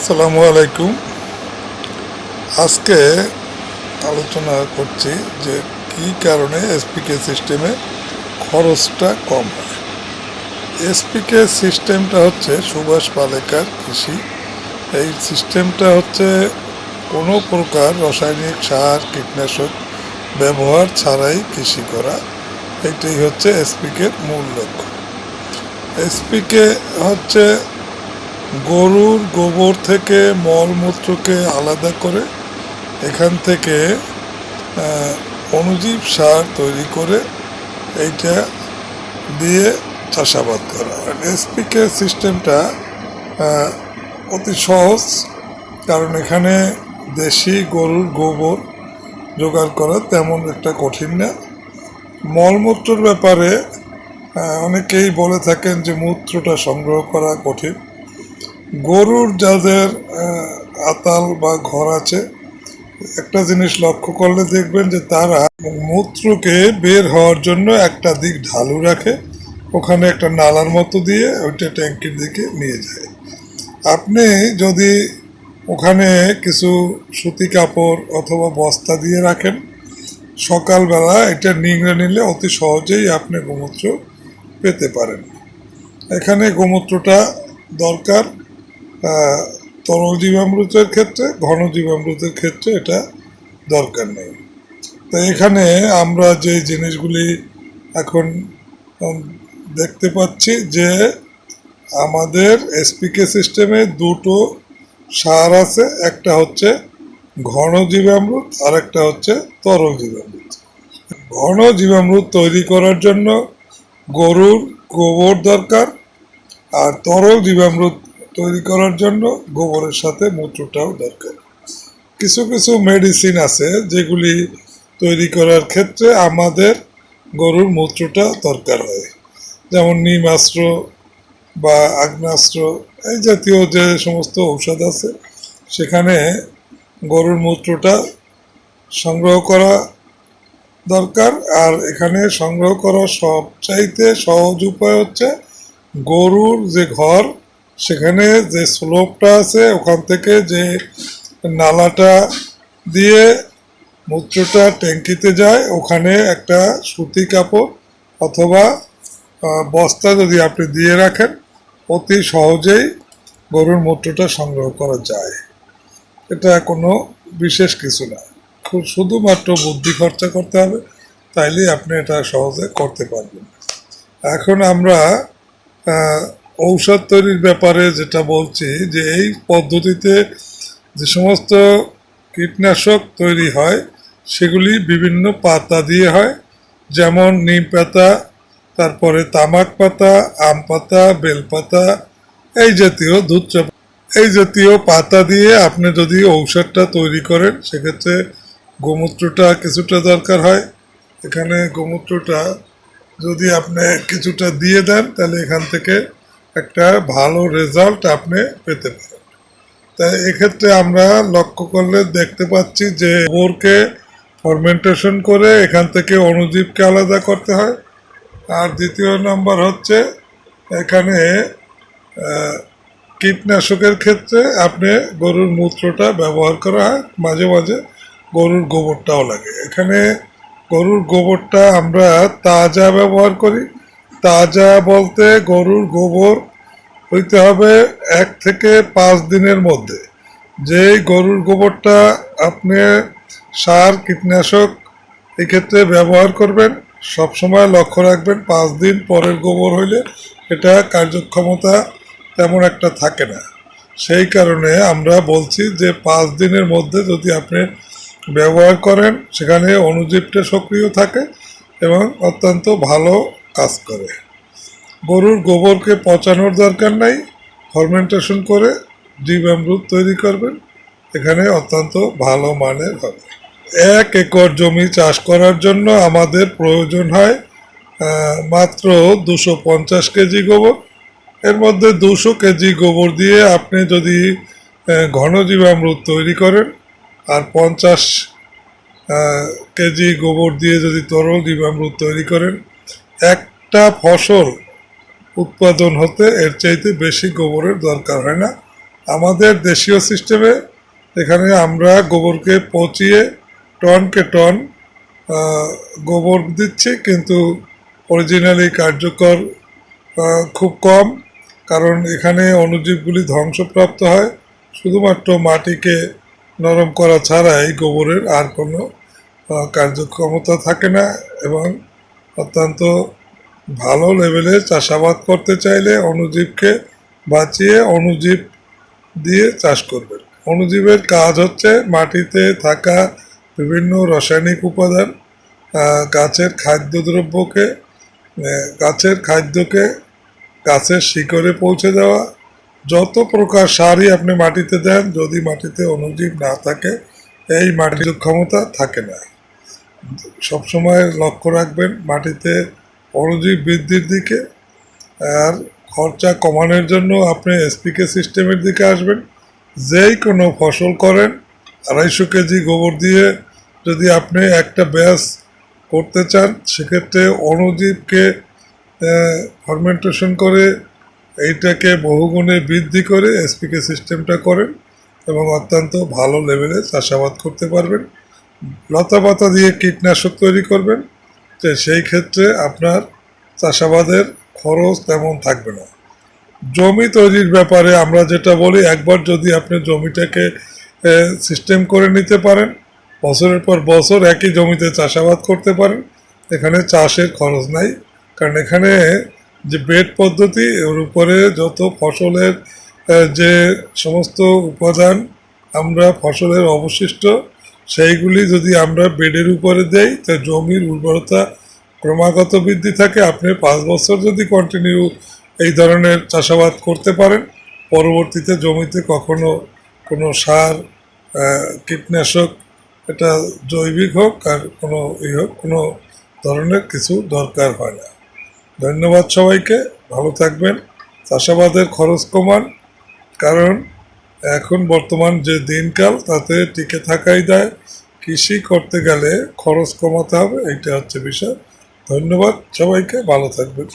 আসসালামু আলাইকুম। আজকে আলোচনা করছি যে কি কারণে এসপিকে সিস্টেমে খরচটা কম হয়। এসপিকে সিস্টেমটা হচ্ছে সুভাষ পালেকার কৃষি। এই সিস্টেমটা হচ্ছে কোনো প্রকার রাসায়নিক সার, কীটনাশক ব্যবহার ছাড়াই কৃষি করা। এটাই হচ্ছে এসপিকের মূল লক্ষ্য। এসপিকে হচ্ছে গরুর গোবর থেকে মলমূত্রকে আলাদা করে এখান থেকে আহ, অণুজীব সার তৈরি করে এইটা দিয়ে চাষাবাদ করা এসপিকে সিস্টেমটা অতি সহজ কারণ এখানে দেশি গরুর গোবর জোগাড় করা তেমন একটা কঠিন না। মলমূত্রর ব্যাপারে অনেকেই বলে থাকেন যে মূত্রটা সংগ্রহ করা কঠিন। গরুর যাদের আতাল বা ঘর আছে, একটা জিনিস লক্ষ্য করলে দেখবেন যে তারা মূত্রকে বের হওয়ার জন্য একটা দিক ঢালু রাখে, ওখানে একটা নালার মতো দিয়ে ওইটা ট্যাঙ্কির দিকে নিয়ে যায়। আপনি যদি ওখানে কিছু সুতি কাপড় অথবা বস্তা দিয়ে রাখেন, সকালবেলা এটা নিংড়ে নিলে অতি সহজেই আপনি গোমূত্র পেতে পারেন। এখানে গোমূত্রটা দরকার তরল জীবামৃতের ক্ষেত্রে, ঘন জীবামৃতের ক্ষেত্রে এটা দরকার নেই। তো এখানে আমরা যে জিনিসগুলি এখন দেখতে পাচ্ছি যে আমাদের এসপিকে সিস্টেমে দুটো সার আছে, একটা হচ্ছে ঘন জীবামৃত আর একটা হচ্ছে তরল জীবামৃত। ঘন জীবামৃত তৈরি করার জন্য গরুর গোবর দরকার, আর তরল জীবামৃত তৈরি করার জন্য গোবরের সাথে মূত্রটাও দরকার। কিছু কিছু মেডিসিন আছে যেগুলি তৈরি করার ক্ষেত্রে আমাদের গরুর মূত্রটা দরকার হয়। যেমন নিমাস্ত্র বা আগ্নাস্ত্র এই জাতীয় যে সমস্ত ঔষধ আছে, সেখানে গরুর মূত্রটা সংগ্রহ করা দরকার। আর এখানে সংগ্রহ করার সবচাইতে সহজ উপায় হচ্ছে গরুর যে ঘর সেখানে যে স্লোপটা আছে, ওখান থেকে যে নালাটা দিয়ে মূত্রটা ট্যাঙ্কিতে যায়, ওখানে একটা সুতি কাপড় অথবা বস্তা যদি আপনি দিয়ে রাখেন, অতি সহজেই গরুর মূত্রটা সংগ্রহ করা যায়। এটা কোনো বিশেষ কিছু না। খুব শুধুমাত্র বুদ্ধি খরচা করতে হবে তাইলেই আপনি এটা সহজে করতে পারবেন। এখন আমরা ঔষধ তৈরির ব্যাপারে যেটা বলছি, যে এই পদ্ধতিতে যে সমস্ত কীটনাশক তৈরি হয়, সেগুলি বিভিন্ন পাতা দিয়ে হয়, যেমন নিম পাতা, তারপরে তামাক পাতা, আম পাতা বেলপাতা এই জাতীয় দুধ এই জাতীয় পাতা দিয়ে আপনি যদি ঔষধটা তৈরি করেন, সেক্ষেত্রে গোমূত্রটা কিছুটা দরকার হয়। এখানে গোমূত্রটা যদি আপনি কিছুটা দিয়ে দেন, তাহলে এখান থেকে একটা ভালো রেজাল্ট আপনি পেতে পারেন। তাই এক্ষেত্রে আমরা লক্ষ্য করলে দেখতে পাচ্ছি যে গোবরকে ফরমেন্টেশন করে এখান থেকে অণুজীবকে আলাদা করতে হয়। আর দ্বিতীয় নম্বর হচ্ছে এখানে কীটনাশকের ক্ষেত্রে আপনি গরুর মূত্রটা ব্যবহার করা হয়। মাঝে মাঝে গরুর গোবরটাও লাগে। এখানে গরুর গোবরটা আমরা তাজা ব্যবহার করি। তাজা বলতে গরুর গোবর হইতে হবে এক থেকে পাঁচ দিনের মধ্যে। যে গরুর গোবরটা আপনি সার, কীটনাশক এক্ষেত্রে ব্যবহার করবেন, সবসময় লক্ষ্য রাখবেন, পাঁচ দিন পরের গোবর হইলে এটা কার্যক্ষমতা তেমন একটা থাকে না। সেই কারণে আমরা বলছি যে পাঁচ দিনের মধ্যে যদি আপনি ব্যবহার করেন, সেখানে অণুজীবটা সক্রিয় থাকে এবং অত্যন্ত ভালো কাজ করে। গরুর গোবরকে পচানোর দরকার নাই ফার্মেন্টেশন করে জীবামৃত তৈরি করবেন। এখানে অত্যন্ত ভালো মানের হবে। এক একর জমি চাষ করার জন্য আমাদের প্রয়োজন হয় মাত্র দুশো পঞ্চাশ কেজি গোবর। এর মধ্যে দুশো কেজি গোবর দিয়ে আপনি যদি ঘন জীবামৃত তৈরি করেন, আর পঞ্চাশ কেজি গোবর দিয়ে যদি তরল জীবামৃত তৈরি করেন একটা ফসল উৎপাদন হতে এর চাইতে বেশি গোবরের দরকার, হয় না? আমাদের দেশীয় সিস্টেমে এখানে আমরা গোবরকে পচিয়ে টনকে টন গোবর দিচ্ছি, কিন্তু অরিজিনালি কার্যকর খুব কম, কারণ এখানে অণুজীবগুলি ধ্বংসপ্রাপ্ত হয়। শুধুমাত্র মাটিকে নরম করা ছাড়া এই গোবরের আর কোনো কার্যক্ষমতা থাকে না এবং অত্যন্ত ভালো লেভেলে চাষাবাদ করতে চাইলে অণুজীবকে বাঁচিয়ে অণুজীব দিয়ে চাষ করবেন। অণুজীবের কাজ হচ্ছে মাটিতে থাকা বিভিন্ন রাসায়নিক উপাদান গাছের খাদ্যদ্রব্যকে গাছের খাদ্যকে গাছের শিকড়ে পৌঁছে দেওয়া। যত প্রকার সারই আপনি মাটিতে দেন, যদি মাটিতে অণুজীব না থাকে, এই মাটির ক্ষমতা থাকে না। সবসময় লক্ষ্য রাখবেন, মাটিতে অণুজীব বৃদ্ধির দিকে আর খরচা কমানোর জন্য আপনি এসপিকে সিস্টেমের দিকে আসবেন। যেই কোনো ফসল করেন, আড়াইশো কেজি গোবর দিয়ে যদি আপনি একটা ব্যাস করতে চান, সেক্ষেত্রে অণুজীবকে ফার্মেন্টেশন করে এইটাকে বহুগুণে বৃদ্ধি করে এসপিকে সিস্টেমটা করেন এবং অত্যন্ত ভালো লেভেলে চাষাবাদ করতে পারবেন। লতা পাতা দিয়ে কীটনাশক তৈরি করবেন, তো সেই ক্ষেত্রে আপনার চাষাবাদের খরচ তেমন থাকবে না। জমি তৈরির ব্যাপারে আমরা যেটা বলি, একবার যদি আপনি জমিটাকে সিস্টেম করে নিতে পারেন, বছরের পর বছর একই জমিতে চাষাবাদ করতে পারেন, এখানে চাষের খরচ নাই। কারণ এখানে যে বেড পদ্ধতি ওর উপরে যত ফসলের যে সমস্ত উপাদান আমরা ফসলের অবশিষ্ট সেইগুলি যদি আমরা বেডের উপরে দেই, তা জমির উর্বরতা ক্রমাগত বৃদ্ধি থাকে। আপনি পাঁচ বছর যদি কন্টিনিউ এই ধরনের চাষাবাদ করতে পারেন, পরবর্তীতে জমিতে কখনো কোনো সার কীটনাশক, এটা জৈবিক হোক আর কোনো ই হোক, কোনো ধরনের কিছু দরকার হয় না। ধন্যবাদ সবাইকে, ভালো থাকবেন। চাষাবাদের খরচ কমান, কারণ এখন বর্তমান যে দিনকাল, তাতে টিকে থাকাই দেয়। কৃষি করতে গেলে খরচ কমাতে হবে, এইটা হচ্ছে বিষয়। ধন্যবাদ সবাইকে, ভালো থাকবেন।